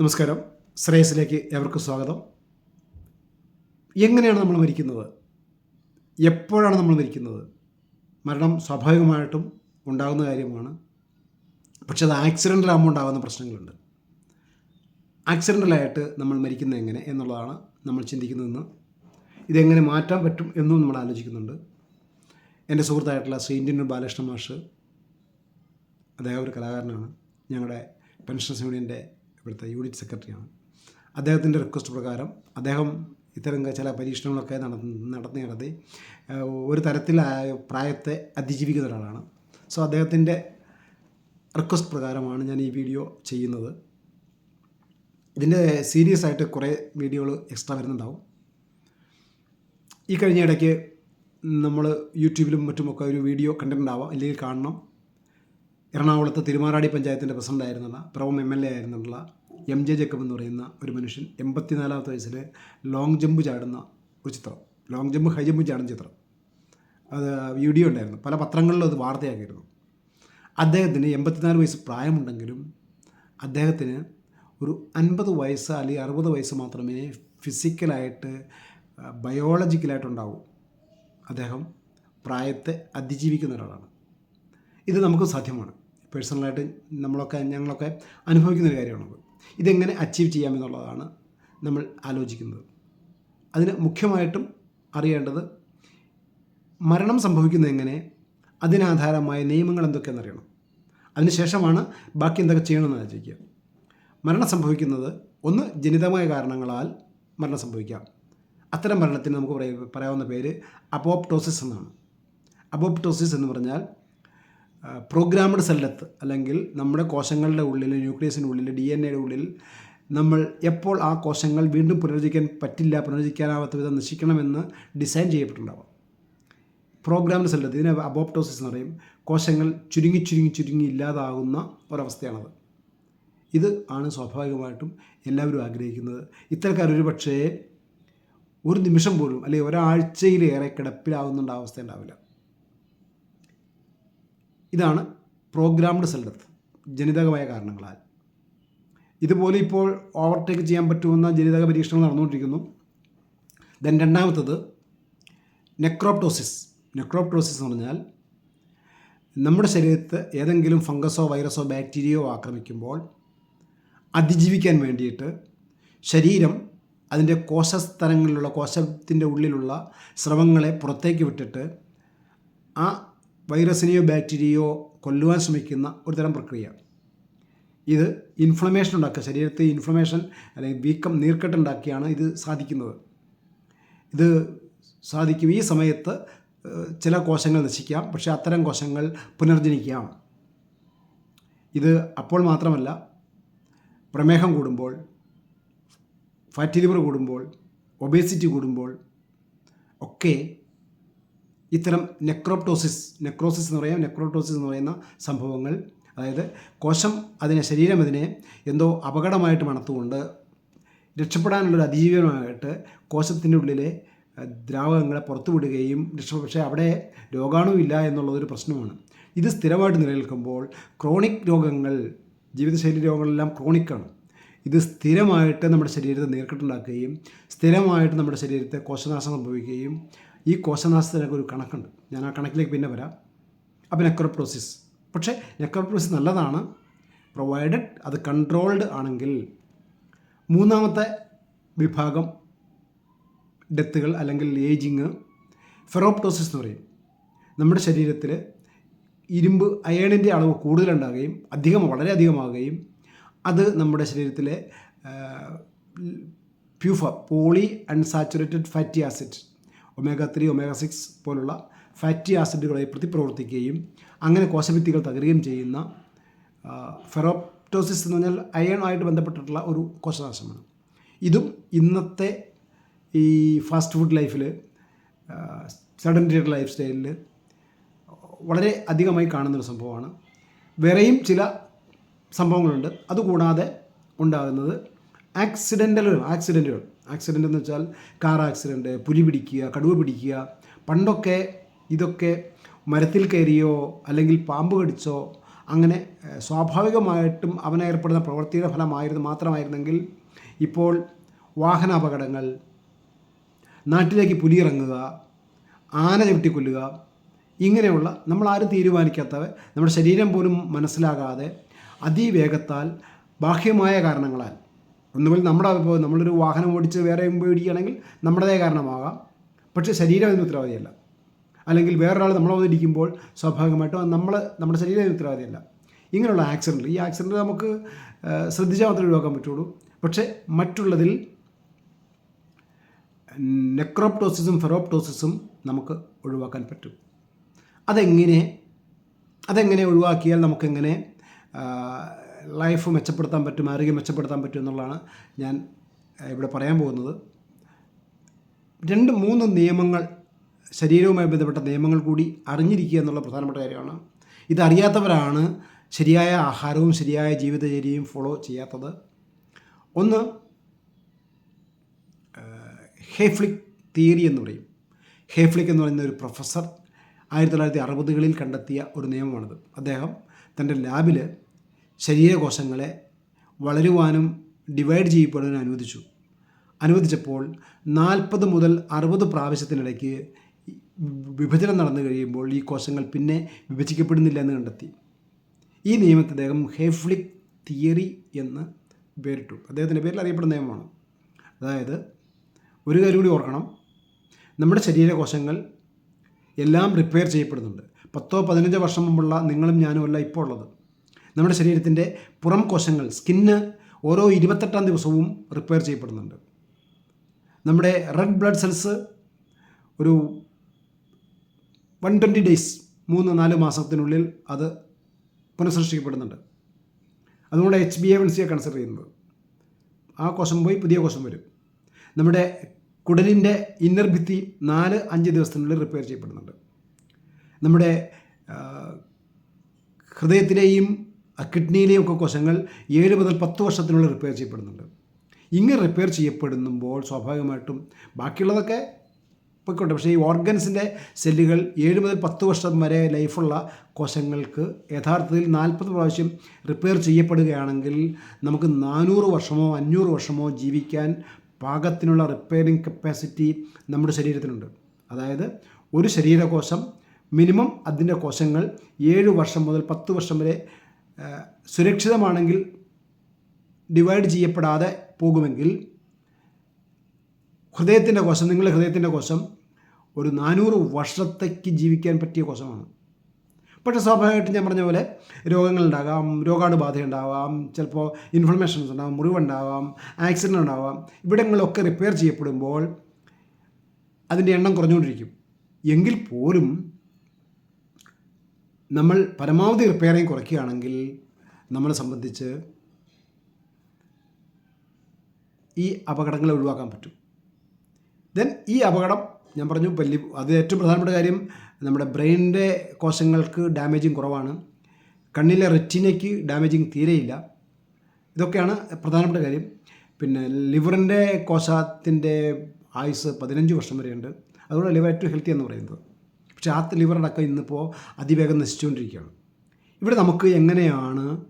നമസ്കാരം. ശ്രേയസിലേക്ക് ഏവർക്കും സ്വാഗതം. എങ്ങനെയാണ് നമ്മൾ മരിക്കുന്നത്? എപ്പോഴാണ് നമ്മൾ മരിക്കുന്നത്? മരണം സ്വാഭാവികമായിട്ടും ഉണ്ടാകുന്ന കാര്യമാണ്. പക്ഷെ അത് ആക്സിഡന്റിലാകുമ്പോൾ ഉണ്ടാകുന്ന പ്രശ്നങ്ങളുണ്ട്. ആക്സിഡന്റലായിട്ട് നമ്മൾ മരിക്കുന്നത് എങ്ങനെ എന്നുള്ളതാണ് നമ്മൾ ചിന്തിക്കുന്നതെന്ന്. ഇതെങ്ങനെ മാറ്റാൻ പറ്റും എന്നും നമ്മൾ ആലോചിക്കുന്നുണ്ട്. എന്റെ സുഹൃത്തായിട്ടുള്ള സെയിന്റിനു ബാലകൃഷ്ണ മാഷ് അദ്ദേഹം ഒരു കലാകാരനാണ്. ഞങ്ങളുടെ പെൻഷൻസ് യൂണിയന്റെ ഇവിടുത്തെ യൂണിറ്റ് സെക്രട്ടറിയാണ്. അദ്ദേഹത്തിന്റെ റിക്വസ്റ്റ് പ്രകാരം അദ്ദേഹം ഇത്തരം ചില പരീക്ഷണങ്ങളൊക്കെ നടത്തി നടത്തി ഒരു തരത്തിൽ പ്രായത്തെ അതിജീവിക്കുന്ന ഒരാളാണ്. സോ അദ്ദേഹത്തിന്റെ റിക്വസ്റ്റ് പ്രകാരമാണ് ഞാൻ ഈ വീഡിയോ ചെയ്യുന്നത്. ഇതിന്റെ സീരിയസ് ആയിട്ട് കുറേ വീഡിയോകൾ എക്സ്ട്രാ വരുന്നുണ്ടാവും. ഈ കഴിഞ്ഞ ഇടയ്ക്ക് നമ്മൾ യൂട്യൂബിലും മറ്റുമൊക്കെ ഒരു വീഡിയോ കണ്ടിട്ടുണ്ടാവാം. അല്ലെങ്കിൽ കാണണം. എറണാകുളത്ത് തിരുമാറാടി പഞ്ചായത്തിന്റെ പ്രസിഡന്റായിരുന്നുള്ള പ്രവം എം എൽ എ ആയിരുന്നുള്ള എം ജെ ജക്കബ് എന്ന് പറയുന്ന ഒരു മനുഷ്യൻ എൺപത്തിനാലാമത്തെ വയസ്സിൽ ലോങ് ജമ്പ് ചാടുന്ന ഒരു ചിത്രം. ലോങ് ജമ്പ് ഹൈ ജമ്പ് ചാടുന്ന ചിത്രം. അത് വീഡിയോ ഉണ്ടായിരുന്നു. പല പത്രങ്ങളിലും അത് വാർത്തയാക്കിയിരുന്നു. അദ്ദേഹത്തിന് എൺപത്തിനാല് വയസ്സ് പ്രായമുണ്ടെങ്കിലും അദ്ദേഹത്തിന് ഒരു അൻപത് വയസ്സ് അല്ലെങ്കിൽ അറുപത് വയസ്സ് മാത്രമേ ഫിസിക്കലായിട്ട് ബയോളജിക്കലായിട്ടുണ്ടാവൂ. അദ്ദേഹം പ്രായത്തെ അതിജീവിക്കുന്ന ഒരാളാണ്. ഇത് നമുക്ക് സാധ്യമാണ്. പേഴ്സണലായിട്ട് നമ്മളൊക്കെ ഞങ്ങളൊക്കെ അനുഭവിക്കുന്ന ഒരു കാര്യമാണത്. ഇതെങ്ങനെ അച്ചീവ് ചെയ്യാമെന്നുള്ളതാണ് നമ്മൾ ആലോചിക്കുന്നത്. അതിന് മുഖ്യമായിട്ടും അറിയേണ്ടത് മരണം സംഭവിക്കുന്നത് എങ്ങനെ അതിനാധാരമായ നിയമങ്ങൾ എന്തൊക്കെയെന്ന് അറിയണം. അതിനുശേഷമാണ് ബാക്കി എന്തൊക്കെ ചെയ്യണമെന്ന് ആലോചിക്കുക. മരണം സംഭവിക്കുന്നത് ഒന്ന് ജനിതമായ കാരണങ്ങളാൽ മരണം സംഭവിക്കാം. അത്തരം മരണത്തിന് നമുക്ക് പറയ- പറയാവുന്ന പേര് അപ്പോപ്റ്റോസിസ് എന്നാണ്. അപ്പോപ്റ്റോസിസ് എന്ന് പറഞ്ഞാൽ പ്രോഗ്രാംഡ് സെല്ലത്ത് അല്ലെങ്കിൽ നമ്മുടെ കോശങ്ങളുടെ ഉള്ളിൽ ന്യൂക്ലിയസിന്റെ ഉള്ളിൽ ഡി എൻ എയുടെ ഉള്ളിൽ നമ്മൾ എപ്പോൾ ആ കോശങ്ങൾ വീണ്ടും പുനരുജ്ജിക്കാൻ പറ്റില്ല പുനരുജ്ജിക്കാനാവാത്ത വിധം നശിക്കണമെന്ന് ഡിസൈൻ ചെയ്യപ്പെട്ടിട്ടുണ്ടാവാം. പ്രോഗ്രാംഡ് സെല്ലത്ത് ഇതിനെ അബോപ്റ്റോസിസ് എന്ന് പറയും. കോശങ്ങൾ ചുരുങ്ങി ചുരുങ്ങി ചുരുങ്ങി ഇല്ലാതാകുന്ന ഒരവസ്ഥയാണത്. ഇത് ആണ് സ്വാഭാവികമായിട്ടും എല്ലാവരും ആഗ്രഹിക്കുന്നത്. ഇത്തരക്കാർ ഒരു പക്ഷേ ഒരു നിമിഷം പോലും അല്ലെങ്കിൽ ഒരാഴ്ചയിലേറെ കിടപ്പിലാവുന്നുണ്ട് അവസ്ഥ ഉണ്ടാവില്ല. ഇതാണ് പ്രോഗ്രാംഡ് സെൽ ഡെത്ത് ജനിതകമായ കാരണങ്ങളാൽ. ഇതുപോലെ ഇപ്പോൾ ഓവർടേക്ക് ചെയ്യാൻ പറ്റുമെന്ന ജനിതക പരീക്ഷണങ്ങൾ നടന്നുകൊണ്ടിരിക്കുന്നു. ദെൻ രണ്ടാമത്തത് നെക്രോപ്റ്റോസിസ് നെക്രോപ്റ്റോസിസ് എന്ന് പറഞ്ഞാൽ നമ്മുടെ ശരീരത്ത് ഏതെങ്കിലും ഫംഗസോ വൈറസോ ബാക്ടീരിയയോ ആക്രമിക്കുമ്പോൾ അതിജീവിക്കാൻ വേണ്ടിയിട്ട് ശരീരം അതിന്റെ കോശസ്തരങ്ങളിലുള്ള കോശത്തിന്റെ ഉള്ളിലുള്ള സ്രവങ്ങളെ പുറത്തേക്ക് വിട്ടിട്ട് ആ വൈറസിനെയോ ബാക്ടീരിയയോ കൊല്ലുവാൻ ശ്രമിക്കുന്ന ഒരു തരം പ്രക്രിയ. ഇത് ഇൻഫ്ലമേഷൻ ഉണ്ടാക്കുക. ശരീരത്തെ ഇൻഫ്ലമേഷൻ അല്ലെങ്കിൽ വീക്കം നീർക്കെട്ടുണ്ടാക്കിയാണ് ഇത് സാധിക്കുന്നത്. ഇത് സാധിക്കും ഈ സമയത്ത് ചില കോശങ്ങൾ നശിക്കാം. പക്ഷേ അത്തരം കോശങ്ങൾ പുനർജനിക്കാം. ഇത് അപ്പോൾ മാത്രമല്ല പ്രമേഹം കൂടുമ്പോൾ ഫാറ്റി ലിവർ കൂടുമ്പോൾ ഒബേസിറ്റി കൂടുമ്പോൾ ഒക്കെ ഇത്തരം നെക്രോപ്റ്റോസിസ് നെക്രോസിസ് എന്ന് പറയാം നെക്രോപ്റ്റോസിസ് എന്ന് പറയുന്ന സംഭവങ്ങൾ അതായത് കോശം അതിനെ ശരീരം അതിനെ എന്തോ അപകടമായിട്ട് മണത്തുകൊണ്ട് രക്ഷപ്പെടാനുള്ളൊരു അതിജീവനമായിട്ട് കോശത്തിന്റെ ഉള്ളിലെ ദ്രാവകങ്ങളെ പുറത്തുവിടുകയും രക്ഷ പക്ഷേ അവിടെ രോഗാണുമില്ല എന്നുള്ളതൊരു പ്രശ്നമാണ്. ഇത് സ്ഥിരമായിട്ട് നിലനിൽക്കുമ്പോൾ ക്രോണിക് രോഗങ്ങൾ ജീവിതശൈലി രോഗങ്ങളെല്ലാം ക്രോണിക്കാണ്. ഇത് സ്ഥിരമായിട്ട് നമ്മുടെ ശരീരത്തെ നീർക്കെട്ടുണ്ടാക്കുകയും സ്ഥിരമായിട്ട് നമ്മുടെ ശരീരത്തെ കോശനാശം സംഭവിക്കുകയും ഈ കോശനാശത്തിനൊക്കെ ഒരു കണക്കുണ്ട്. ഞാൻ ആ കണക്കിലേക്ക് പിന്നെ വരാം. അപ്പോൾ നെക്രോപ്രോസിസ് പക്ഷേ നെക്രോപ്രോസിസ് നല്ലതാണ്. പ്രൊവൈഡഡ് അത് കൺട്രോൾഡ് ആണെങ്കിൽ മൂന്നാമത്തെ വിഭാഗം ഡെത്തുകൾ അല്ലെങ്കിൽ ഏജിങ് ഫെറോപ്റ്റോസിസ് എന്ന് പറയും. നമ്മുടെ ശരീരത്തിൽ ഇരുമ്പ് അയേണിന്റെ അളവ് കൂടുതലുണ്ടാകുകയും അധികം വളരെ അധികമാകുകയും അത് നമ്മുടെ ശരീരത്തിലെ PUFA poly unsaturated fatty acid omega three omega six പോലുള്ള ഫാറ്റി ആസിഡുകളെ പ്രതിപ്രവർത്തിക്കുകയും അങ്ങനെ കോശഭിത്തികൾ തകരുകയും ചെയ്യുന്ന ഫെറോപ്റ്റോസിസ് എന്ന് പറഞ്ഞാൽ അയണുമായിട്ട് ബന്ധപ്പെട്ടിട്ടുള്ള ഒരു കോശനാശമാണ്. ഇതും ഇന്നത്തെ ഈ ഫാസ്റ്റ് ഫുഡ് ലൈഫിൽ സഡന്ററി ലൈഫ് സ്റ്റൈലിൽ വളരെ അധികമായി കാണുന്നൊരു സംഭവമാണ്. വേറെയും ചില സംഭവങ്ങളുണ്ട്. അതുകൂടാതെ ഉണ്ടാകുന്നത് ആക്സിഡന്റലുകൾ ആക്സിഡന്റുകൾ ആക്സിഡന്റ് എന്ന് വെച്ചാൽ കാർ ആക്സിഡന്റ് പുലി പിടിക്കുക കടുവ പിടിക്കുക. പണ്ടൊക്കെ ഇതൊക്കെ മരത്തിൽ കയറിയോ അല്ലെങ്കിൽ പാമ്പ് കടിച്ചോ അങ്ങനെ സ്വാഭാവികമായിട്ടും സ്വാഭാവികമായിട്ടും അവനേർപ്പെടുന്ന പ്രവൃത്തിയുടെ ഫലമായിരുന്നു മാത്രമായിരുന്നെങ്കിൽ ഇപ്പോൾ വാഹനാപകടങ്ങൾ നാട്ടിലേക്ക് പുലിയിറങ്ങുക ആന ചവിട്ടിക്കൊല്ലുക ഇങ്ങനെയുള്ള നമ്മൾ ആരും തീരുമാനിക്കാത്തവ നമ്മുടെ ശരീരം പോലും മനസ്സിലാകാതെ അതിവേഗത്താൽ ബാഹ്യമായ കാരണങ്ങളാൽ ഒന്നുകിൽ നമ്മുടെ ഇപ്പോൾ നമ്മളൊരു വാഹനം ഓടിച്ച് വേറെ ഇടിക്കുകയാണെങ്കിൽ നമ്മുടേതായ കാരണമാകാം. പക്ഷേ ശരീരം അതിന് ഉത്തരവാദിയല്ല. അല്ലെങ്കിൽ വേറൊരാൾ നമ്മളെ വന്നിരിക്കുമ്പോൾ സ്വാഭാവികമായിട്ടും നമ്മൾ നമ്മുടെ ശരീരം അതിന് ഉത്തരവാദിയല്ല. ഇങ്ങനെയുള്ള ആക്സിഡന്റ് ഈ ആക്സിഡന്റ് നമുക്ക് ശ്രദ്ധിച്ചാൽ മാത്രമേ ഒഴിവാക്കാൻ പറ്റുള്ളൂ. പക്ഷേ മറ്റുള്ളതിൽ നെക്രോപ്റ്റോസിസും ഫെറോപ്റ്റോസിസും നമുക്ക് ഒഴിവാക്കാൻ പറ്റും. അതെങ്ങനെ അതെങ്ങനെ ഒഴിവാക്കിയാൽ നമുക്കെങ്ങനെ ലൈഫ് മെച്ചപ്പെടുത്താൻ പറ്റും ആരോഗ്യം മെച്ചപ്പെടുത്താൻ പറ്റും എന്നുള്ളതാണ് ഞാൻ ഇവിടെ പറയാൻ പോകുന്നത്. രണ്ട് മൂന്ന് നിയമങ്ങൾ ശരീരവുമായി ബന്ധപ്പെട്ട നിയമങ്ങൾ കൂടി അറിഞ്ഞിരിക്കുക എന്നുള്ള പ്രധാനപ്പെട്ട കാര്യമാണ്. ഇതറിയാത്തവരാണ് ശരിയായ ആഹാരവും ശരിയായ ജീവിതചര്യയും ഫോളോ ചെയ്യാത്തത്. ഒന്ന് ഹേഫ്ലിക് തിയറി എന്ന് പറയും. ഹേഫ്ലിക് എന്ന് പറയുന്ന ഒരു പ്രൊഫസർ ആയിരത്തി തൊള്ളായിരത്തി അറുപതുകളിൽ കണ്ടെത്തിയ ഒരു നിയമമാണിത്. അദ്ദേഹം തന്റെ ലാബിൽ ശരീരകോശങ്ങളെ വളരുവാനും ഡിവൈഡ് ചെയ്യപ്പെടുവാനും അനുവദിച്ചു. അനുവദിച്ചപ്പോൾ നാൽപ്പത് മുതൽ അറുപത് പ്രാവശ്യത്തിനിടയ്ക്ക് വിഭജനം നടന്നു കഴിയുമ്പോൾ ഈ കോശങ്ങൾ പിന്നെ വിഭജിക്കപ്പെടുന്നില്ല എന്ന് കണ്ടെത്തി. ഈ നിയമത്തെ അദ്ദേഹം ഹേഫ്ലിക് തിയറി എന്ന് പേരിട്ടു. അദ്ദേഹത്തിന്റെ പേരിൽ അറിയപ്പെടുന്ന നിയമമാണ്. അതായത് ഒരു കാര്യം കൂടി ഓർക്കണം. നമ്മുടെ ശരീരകോശങ്ങൾ എല്ലാം റിപ്പയർ ചെയ്യപ്പെടുന്നുണ്ട്. പത്തോ പതിനഞ്ചോ വർഷം മുമ്പുള്ള നിങ്ങളും ഞാനും അല്ല ഇപ്പോൾ ഉള്ളത് നമ്മുടെ ശരീരത്തിന്റെ പുറം കോശങ്ങൾ സ്കിന്ന് ഓരോ ഇരുപത്തെട്ടാം ദിവസവും റിപ്പയർ ചെയ്യപ്പെടുന്നുണ്ട്. നമ്മുടെ റെഡ് ബ്ലഡ് സെൽസ് ഒരു വൺ ട്വന്റി ഡേയ്സ് മൂന്ന് നാല് മാസത്തിനുള്ളിൽ അത് പുനഃസൃഷ്ടിക്കപ്പെടുന്നുണ്ട്. അതുകൊണ്ട് എച്ച് ബി എ വൺ സിയെ കൺസിഡർ ചെയ്യുന്നത്. ആ കോശം പോയി പുതിയ കോശം വരും. നമ്മുടെ കുടലിന്റെ ഇന്നർ ഭിത്തി നാല് അഞ്ച് ദിവസത്തിനുള്ളിൽ റിപ്പയർ ചെയ്യപ്പെടുന്നുണ്ട്. നമ്മുടെ ഹൃദയത്തിലെയും കിഡ്നിയിലെയൊക്കെ കോശങ്ങൾ ഏഴ് മുതൽ പത്ത് വർഷത്തിനുള്ളിൽ റിപ്പയർ ചെയ്യപ്പെടുന്നുണ്ട്. ഇങ്ങനെ റിപ്പയർ ചെയ്യപ്പെടുമ്പോൾ സ്വാഭാവികമായിട്ടും ബാക്കിയുള്ളതൊക്കെ പോയിക്കോട്ടെ. പക്ഷേ ഈ ഓർഗൻസിന്റെ സെല്ലുകൾ ഏഴ് മുതൽ പത്ത് വർഷം വരെ ലൈഫുള്ള കോശങ്ങൾക്ക് യഥാർത്ഥത്തിൽ നാൽപ്പത് പ്രാവശ്യം റിപ്പയർ ചെയ്യപ്പെടുകയാണെങ്കിൽ നമുക്ക് നാനൂറ് വർഷമോ അഞ്ഞൂറ് വർഷമോ ജീവിക്കാൻ പാകത്തിനുള്ള റിപ്പയറിംഗ് കപ്പാസിറ്റി നമ്മുടെ ശരീരത്തിനുണ്ട്. അതായത് ഒരു ശരീരകോശം മിനിമം അതിന്റെ കോശങ്ങൾ ഏഴ് വർഷം മുതൽ പത്ത് വർഷം വരെ സുരക്ഷിതമാണെങ്കിൽ ഡിവൈഡ് ചെയ്യപ്പെടാതെ പോകുമെങ്കിൽ ഹൃദയത്തിന്റെ കോശം നിങ്ങളുടെ ഹൃദയത്തിന്റെ കോശം ഒരു നാനൂറ് വർഷത്തേക്ക് ജീവിക്കാൻ പറ്റിയ കോശമാണ്. പക്ഷേ സ്വാഭാവികമായിട്ടും ഞാൻ പറഞ്ഞ പോലെ രോഗങ്ങളുണ്ടാകാം രോഗാണുബാധ ഉണ്ടാവാം ചിലപ്പോൾ ഇൻഫ്ലമേഷൻസ് ഉണ്ടാവാം മുറിവുണ്ടാവാം ആക്സിഡന്റ് ഉണ്ടാവാം ഇവിടങ്ങളൊക്കെ റിപ്പയർ ചെയ്യപ്പെടുമ്പോൾ അതിന്റെ എണ്ണം കുറഞ്ഞുകൊണ്ടിരിക്കും. എങ്കിൽ പോലും നമ്മൾ പരമാവധി റിപ്പയറിങ് കുറയ്ക്കുകയാണെങ്കിൽ നമ്മളെ സംബന്ധിച്ച് ഈ അപകടങ്ങളെ ഒഴിവാക്കാൻ പറ്റും. ദെൻ ഈ അപകടം ഞാൻ പറഞ്ഞു വലിയ അത് ഏറ്റവും പ്രധാനപ്പെട്ട കാര്യം നമ്മുടെ ബ്രെയിനിന്റെ കോശങ്ങൾക്ക് ഡാമേജിങ് കുറവാണ്. കണ്ണിലെ റെറ്റിനയ്ക്ക് ഡാമേജിങ് തീരെയില്ല. ഇതൊക്കെയാണ് പ്രധാനപ്പെട്ട കാര്യം. പിന്നെ ലിവറിന്റെ കോശത്തിന്റെ ആയുസ് പതിനഞ്ച് വർഷം വരെയുണ്ട്. അതുകൊണ്ട് ലിവർ ഏറ്റവും ഹെൽത്തി എന്ന് പറയുന്നത്. ആ ലിവർ ഇന്നിപ്പോൾ അതിവേഗം നശിച്ചുകൊണ്ടിരിക്കുകയാണ്. ഇവിടെ നമുക്ക് എങ്ങനെയാണ്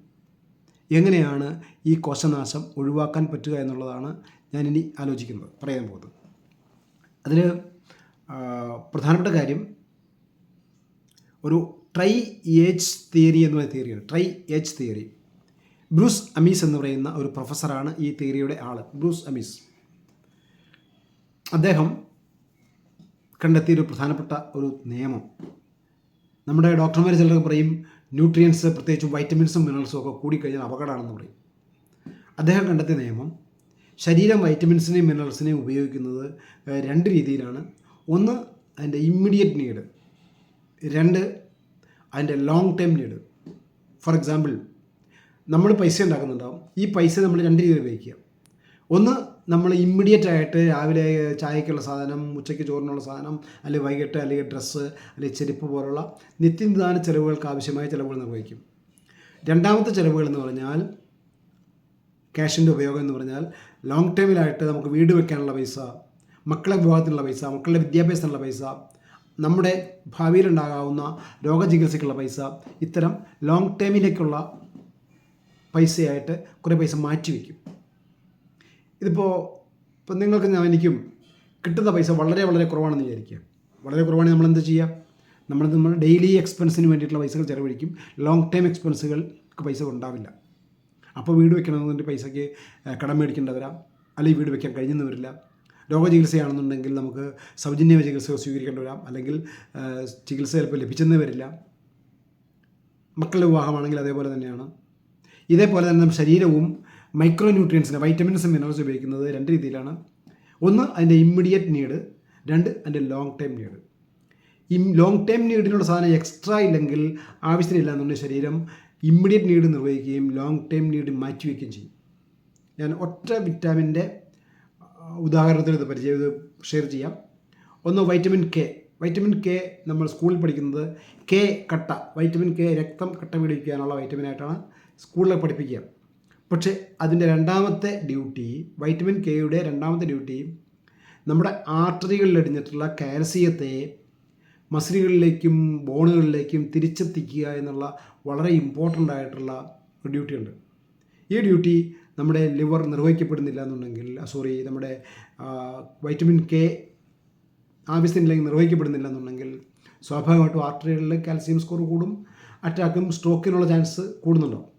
എങ്ങനെയാണ് ഈ കോശനാശം ഒഴിവാക്കാൻ പറ്റുക എന്നുള്ളതാണ് ഞാനിനി ആലോചിക്കുന്നത് പറയാൻ പോകുന്നത്. അതിൽ പ്രധാനപ്പെട്ട കാര്യം ഒരു ട്രൈ ഏജ് തിയറി എന്ന് തിയറിയാണ് triage theory. Bruce Ames എന്ന് പറയുന്ന ഒരു പ്രൊഫസറാണ് ഈ തിയറിയുടെ ആൾ ബ്രൂസ് അമീസ്. അദ്ദേഹം കണ്ടെത്തിയ ഒരു പ്രധാനപ്പെട്ട ഒരു നിയമം. നമ്മുടെ ഡോക്ടർമാർ ചിലർക്ക് പറയും ന്യൂട്രിയൻസ് പ്രത്യേകിച്ച് വൈറ്റമിൻസും മിനറൽസും ഒക്കെ കൂടിക്കഴിഞ്ഞാൽ അപകടമാണെന്ന് പറയും. അദ്ദേഹം കണ്ടെത്തിയ നിയമം ശരീരം വൈറ്റമിൻസിനെയും മിനറൽസിനെയും ഉപയോഗിക്കുന്നത് രണ്ട് രീതിയിലാണ്. ഒന്ന് അതിന്റെ ഇമ്മീഡിയറ്റ് നീഡ്. രണ്ട് അതിന്റെ long time need for example നമ്മൾ പൈസ ഉണ്ടാക്കുന്നുണ്ടാവും. ഈ പൈസ നമ്മൾ രണ്ട് രീതിയിൽ ഉപയോഗിക്കുക. ഒന്ന് നമ്മൾ ഇമ്മീഡിയറ്റ് ആയിട്ട് രാവിലെ ചായക്കുള്ള സാധനം ഉച്ചയ്ക്ക് ചോറിനുള്ള സാധനം അല്ലെങ്കിൽ വൈകിട്ട് അല്ലെങ്കിൽ ഡ്രസ്സ് അല്ലെങ്കിൽ ചെരുപ്പ് പോലുള്ള നിത്യനിദാന ചെലവുകൾക്ക് ആവശ്യമായ ചിലവുകൾ നിർവഹിക്കും. രണ്ടാമത്തെ ചിലവുകൾ എന്ന് പറഞ്ഞാൽ ക്യാഷിന്റെ ഉപയോഗം എന്ന് പറഞ്ഞാൽ ലോങ് ടൈമിലായിട്ട് നമുക്ക് വീട് വെക്കാനുള്ള പൈസ മക്കളെ വിവാഹത്തിനുള്ള പൈസ മക്കളുടെ വിദ്യാഭ്യാസത്തിനുള്ള പൈസ നമ്മുടെ ഭാവിയിലുണ്ടാകാവുന്ന രോഗചികിത്സയ്ക്കുള്ള പൈസ ഇത്തരം ലോങ് ടേമിലേക്കുള്ള പൈസയായിട്ട് കുറേ പൈസ മാറ്റി വയ്ക്കും ഇതിപ്പോൾ ഇപ്പം നിങ്ങൾക്ക് ഞാൻ എനിക്കും കിട്ടുന്ന പൈസ വളരെ വളരെ കുറവാണെന്ന് വിചാരിക്കുക. വളരെ കുറവാണ് നമ്മൾ എന്ത് ചെയ്യുക നമ്മൾ നമ്മൾ ഡെയിലി എക്സ്പെൻസിന് വേണ്ടിയിട്ടുള്ള പൈസകൾ ചിലവഴിക്കും. ലോങ് ടൈം എക്സ്പെൻസുകൾക്ക് പൈസ ഉണ്ടാവില്ല. അപ്പോൾ വീട് വെക്കണമെന്നുണ്ടെങ്കിൽ പൈസയ്ക്ക് കടം മേടിക്കേണ്ടി വരാം. അല്ലെങ്കിൽ വീട് വെക്കാൻ കഴിഞ്ഞെന്ന് വരില്ല. രോഗചികിത്സയാണെന്നുണ്ടെങ്കിൽ നമുക്ക് സൗജന്യ ചികിത്സ സ്വീകരിക്കേണ്ടി വരാം. അല്ലെങ്കിൽ ചികിത്സ ചിലപ്പോൾ ലഭിച്ചെന്ന് വരില്ല. മക്കളുടെ വിവാഹമാണെങ്കിൽ അതേപോലെ തന്നെയാണ്. ഇതേപോലെ തന്നെ ശരീരവും മൈക്രോ ന്യൂട്രിയൻസിന് വൈറ്റമിൻസ് മിനറൽസ് ഉപയോഗിക്കുന്നത് രണ്ട് രീതിയിലാണ്. ഒന്ന് അതിന്റെ ഇമ്മീഡിയറ്റ് നീഡ് രണ്ട് അതിന്റെ ലോങ് ടൈം നീഡ് ഈ ലോങ് ടൈം നീഡിനുള്ള സാധനം എക്സ്ട്രാ ഇല്ലെങ്കിൽ ആവശ്യത്തിനില്ല എന്നുണ്ടെങ്കിൽ ശരീരം ഇമ്മീഡിയറ്റ് നീഡ് നിർവഹിക്കുകയും ലോങ് ടൈം നീഡ് മാറ്റിവെക്കുകയും ചെയ്യും. ഞാൻ ഒറ്റ വിറ്റാമിന്റെ ഉദാഹരണത്തിന് ഇത് പരിചയം ഇത് ഷെയർ ചെയ്യാം. ഒന്ന് വൈറ്റമിൻ കെ വൈറ്റമിൻ കെ നമ്മൾ സ്കൂളിൽ പഠിക്കുന്നത് കെ കട്ട. വൈറ്റമിൻ കെ രക്തം കട്ട പിടിക്കാനുള്ള വൈറ്റമിനായിട്ടാണ് സ്കൂളിൽ പഠിപ്പിക്കുക. പക്ഷേ അതിന്റെ രണ്ടാമത്തെ ഡ്യൂട്ടി വൈറ്റമിൻ കെയുടെ രണ്ടാമത്തെ ഡ്യൂട്ടി നമ്മുടെ ആർട്ടറികളിൽ അടിഞ്ഞിട്ടുള്ള കാൽസ്യത്തെ മസിലുകളിലേക്കും ബോണുകളിലേക്കും തിരിച്ചെത്തിക്കുക എന്നുള്ള വളരെ ഇമ്പോർട്ടന്റ് ആയിട്ടുള്ള ഒരു ഡ്യൂട്ടി ഉണ്ട് ഈ ഡ്യൂട്ടി നമ്മുടെ ലിവർ നിർവഹിക്കപ്പെടുന്നില്ല എന്നുണ്ടെങ്കിൽ സോറി നമ്മുടെ വൈറ്റമിൻ കെ ആവശ്യത്തിനില്ലെങ്കിൽ നിർവഹിക്കപ്പെടുന്നില്ല എന്നുണ്ടെങ്കിൽ സ്വാഭാവികമായിട്ടും ആർട്ടറികളിൽ കാൽസ്യം സ്കോർ കൂടും അറ്റാക്കും സ്ട്രോക്കിനുള്ള ചാൻസ് കൂടുന്നുണ്ടാവും.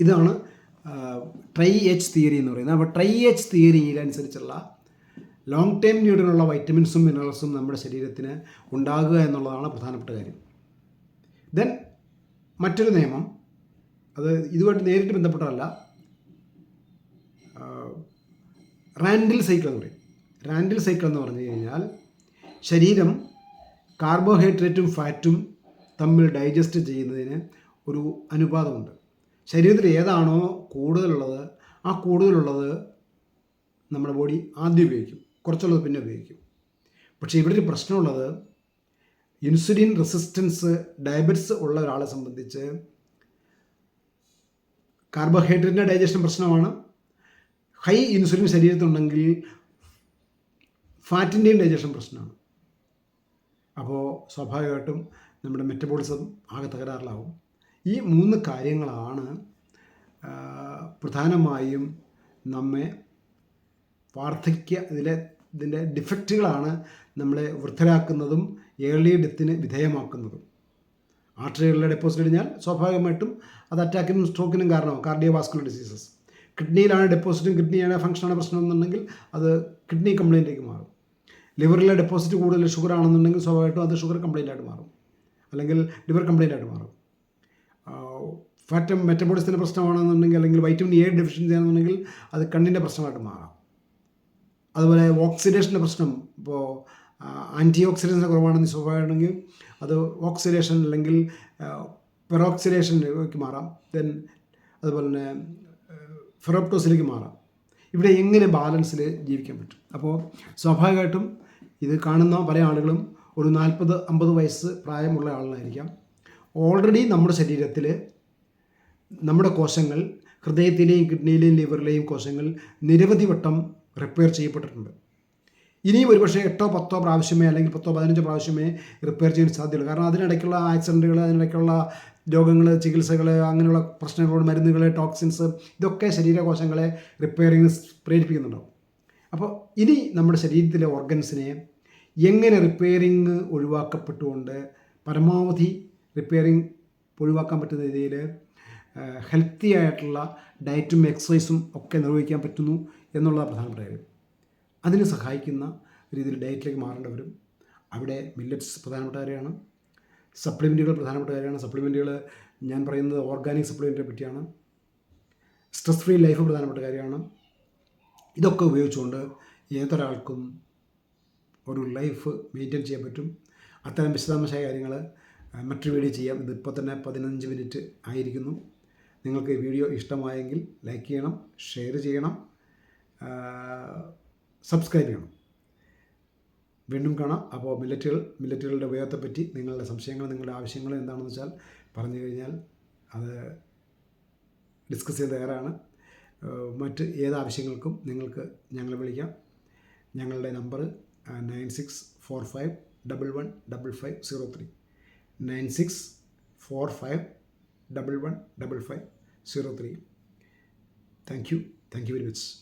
ഇതാണ് ട്രൈ എച്ച് തിയറി എന്ന് പറയുന്നത്. അപ്പോൾ ട്രൈ എച്ച് തിയറിയിലനുസരിച്ചുള്ള ലോങ് ടൈം ന്യൂഡിനുള്ള വൈറ്റമിൻസും മിനറൽസും നമ്മുടെ ശരീരത്തിന് ഉണ്ടാകുക എന്നുള്ളതാണ് പ്രധാനപ്പെട്ട കാര്യം. ദെൻ മറ്റൊരു നിയമം അത് ഇതുമായിട്ട് നേരിട്ട് ബന്ധപ്പെട്ടതല്ല. റാൻഡിൽ സൈക്കിൾ എന്ന് പറയും. റാൻഡിൽ സൈക്കിൾ എന്ന് പറഞ്ഞു കഴിഞ്ഞാൽ ശരീരം കാർബോഹൈഡ്രേറ്റും ഫാറ്റും തമ്മിൽ ഡൈജസ്റ്റ് ചെയ്യുന്നതിന് ഒരു അനുപാതമുണ്ട്. ശരീരത്തിൽ ഏതാണോ കൂടുതലുള്ളത് ആ കൂടുതലുള്ളത് നമ്മുടെ ബോഡി ആദ്യം ഉപയോഗിക്കും. കുറച്ചുള്ളത് പിന്നെ ഉപയോഗിക്കും. പക്ഷേ ഇവിടെ ഒരു പ്രശ്നമുള്ളത് ഇൻസുലിൻ റെസിസ്റ്റൻസ് ഡയബറ്റിസ് ഉള്ള ഒരാളെ സംബന്ധിച്ച് കാർബോഹൈഡ്രേറ്റിന്റെ ഡൈജഷൻ പ്രശ്നമാണ്. ഹൈ ഇൻസുലിൻ ശരീരത്തിലുണ്ടെങ്കിൽ ഫാറ്റിന്റെയും ഡൈജഷൻ പ്രശ്നമാണ്. അപ്പോൾ സ്വാഭാവികമായിട്ടും നമ്മുടെ മെറ്റബോളിസം ആകെ തകരാറിലാവും. ഈ മൂന്ന് കാര്യങ്ങളാണ് പ്രധാനമായും നമ്മെ വാർദ്ധക്യ ഇതിലെ ഇതിന്റെ ഡിഫക്റ്റുകളാണ് നമ്മളെ വൃദ്ധരാക്കുന്നതും ഏർലി ഡെത്തിന് വിധേയമാക്കുന്നതും. ആർട്ടറികളിലെ ഡെപ്പോസിറ്റ് കഴിഞ്ഞാൽ സ്വാഭാവികമായിട്ടും അത് അറ്റാക്കിനും സ്ട്രോക്കിനും കാരണമാകും കാർഡിയോ വാസ്കുലർ ഡിസീസസ്. കിഡ്നിയിലാണ് ഡെപ്പോസിറ്റും കിഡ്നിയാണ് ഫംഗ്ഷനാണ് പ്രശ്നം എന്നുണ്ടെങ്കിൽ അത് കിഡ്നി കംപ്ലയിന്റിലേക്ക് മാറും. ലിവറിലെ ഡെപ്പോസിറ്റ് കൂടുതൽ ഷുഗർ ആണെന്നുണ്ടെങ്കിൽ സ്വാഭാവികമായിട്ടും അത് ഷുഗർ കംപ്ലയിന്റ് മാറും. അല്ലെങ്കിൽ ലിവർ കംപ്ലയിന്റ് മാറും. ഫാറ്റ് മെറ്റബോളിസത്തിന്റെ പ്രശ്നമാണെന്നുണ്ടെങ്കിൽ അല്ലെങ്കിൽ വൈറ്റമിൻ എ ഡെഫിഷ്യൻസി ആണെന്നുണ്ടെങ്കിൽ അത് കണ്ണിന്റെ പ്രശ്നമായിട്ട് മാറാം. അതുപോലെ ഓക്സിഡേഷന്റെ പ്രശ്നം ഇപ്പോൾ ആന്റി ഓക്സിഡൻസിന്റെ കുറവാണെന്ന് സ്വാഭാവികമാണെങ്കിൽ അത് ഓക്സിഡേഷൻ അല്ലെങ്കിൽ പെറോക്സിഡേഷനിലേക്ക് മാറാം. ദെൻ അതുപോലെ തന്നെ ഫെറോപ്റ്റോസിലേക്ക് മാറാം. ഇവിടെ എങ്ങനെ ബാലൻസിൽ ജീവിക്കാൻ പറ്റും? അപ്പോൾ സ്വാഭാവികമായിട്ടും ഇത് കാണുന്ന പല ആളുകളും ഒരു നാൽപ്പത് അമ്പത് വയസ്സ് പ്രായമുള്ള ആളുകളായിരിക്കാം ഓൾറെഡി നമ്മുടെ ശരീരത്തിൽ നമ്മുടെ കോശങ്ങൾ ഹൃദയത്തിലെയും കിഡ്നിയിലെയും ലിവറിലെയും കോശങ്ങൾ നിരവധി വട്ടം റിപ്പയർ ചെയ്യപ്പെട്ടിട്ടുണ്ട്. ഇനിയും ഒരുപക്ഷെ എട്ടോ പത്തോ പ്രാവശ്യമേ അല്ലെങ്കിൽ പത്തോ പതിനഞ്ചോ പ്രാവശ്യമേ റിപ്പയർ ചെയ്യാൻ സാധ്യതയുള്ളൂ. കാരണം അതിനിടയ്ക്കുള്ള ആക്സിഡന്റുകൾ അതിനിടയ്ക്കുള്ള രോഗങ്ങൾ ചികിത്സകൾ അങ്ങനെയുള്ള പ്രശ്നങ്ങളോട് മരുന്നുകൾ ടോക്സിൻസ് ഇതൊക്കെ ശരീരകോശങ്ങളെ റിപ്പയറിങ് പ്രേരിപ്പിക്കുന്നുണ്ടാവും അപ്പോൾ ഇനി നമ്മുടെ ശരീരത്തിലെ ഓർഗൻസിനെ എങ്ങനെ റിപ്പയറിങ് ഒഴിവാക്കപ്പെട്ടുകൊണ്ട് പരമാവധി റിപ്പയറിങ് ഒഴിവാക്കാൻ പറ്റുന്ന രീതിയിൽ ഹെൽത്തി ആയിട്ടുള്ള ഡയറ്റും എക്സസൈസും ഒക്കെ നിർവഹിക്കാൻ പറ്റുന്നു എന്നുള്ളതാണ് പ്രധാനപ്പെട്ട കാര്യം. അതിന് സഹായിക്കുന്ന രീതിയിൽ ഡയറ്റിലേക്ക് മാറേണ്ടവരും അവിടെ മില്ലറ്റ്സ് പ്രധാനപ്പെട്ട കാര്യമാണ്. സപ്ലിമെന്റുകൾ പ്രധാനപ്പെട്ട കാര്യമാണ്. സപ്ലിമെന്റുകൾ ഞാൻ പറയുന്നത് ഓർഗാനിക് സപ്ലിമെന്റിനെ പറ്റിയാണ്. സ്ട്രെസ് ഫ്രീ ലൈഫ് പ്രധാനപ്പെട്ട കാര്യമാണ്. ഇതൊക്കെ ഉപയോഗിച്ചുകൊണ്ട് ഏതൊരാൾക്കും ഒരു ലൈഫ് മെയിന്റെയിൻ ചെയ്യാൻ പറ്റും. അത്തരം വിശദാംശമായ കാര്യങ്ങൾ മറ്റൊരു വീഡിയോ ചെയ്യാം. ഇതിപ്പോൾ തന്നെ പതിനഞ്ച് മിനിറ്റ് ആയിരിക്കുന്നു. നിങ്ങൾക്ക് ഈ വീഡിയോ ഇഷ്ടമായെങ്കിൽ ലൈക്ക് ചെയ്യണം ഷെയർ ചെയ്യണം സബ്സ്ക്രൈബ് ചെയ്യണം. വീണ്ടും കാണാം. അപ്പോൾ മില്ലറ്റുകൾ മില്ലറ്റുകളുടെ ഉപയോഗത്തെപ്പറ്റി നിങ്ങളുടെ സംശയങ്ങൾ നിങ്ങളുടെ ആവശ്യങ്ങൾ എന്താണെന്ന് വെച്ചാൽ പറഞ്ഞു കഴിഞ്ഞാൽ അത് ഡിസ്കസ് ചെയ്ത് തയ്യാറാണ്. മറ്റ് ഏത് ആവശ്യങ്ങൾക്കും നിങ്ങൾക്ക് ഞങ്ങളെ വിളിക്കാം. ഞങ്ങളുടെ number nine six four five double one double five zero three. Nine six four five double one double five zero three thank you thank you very much okay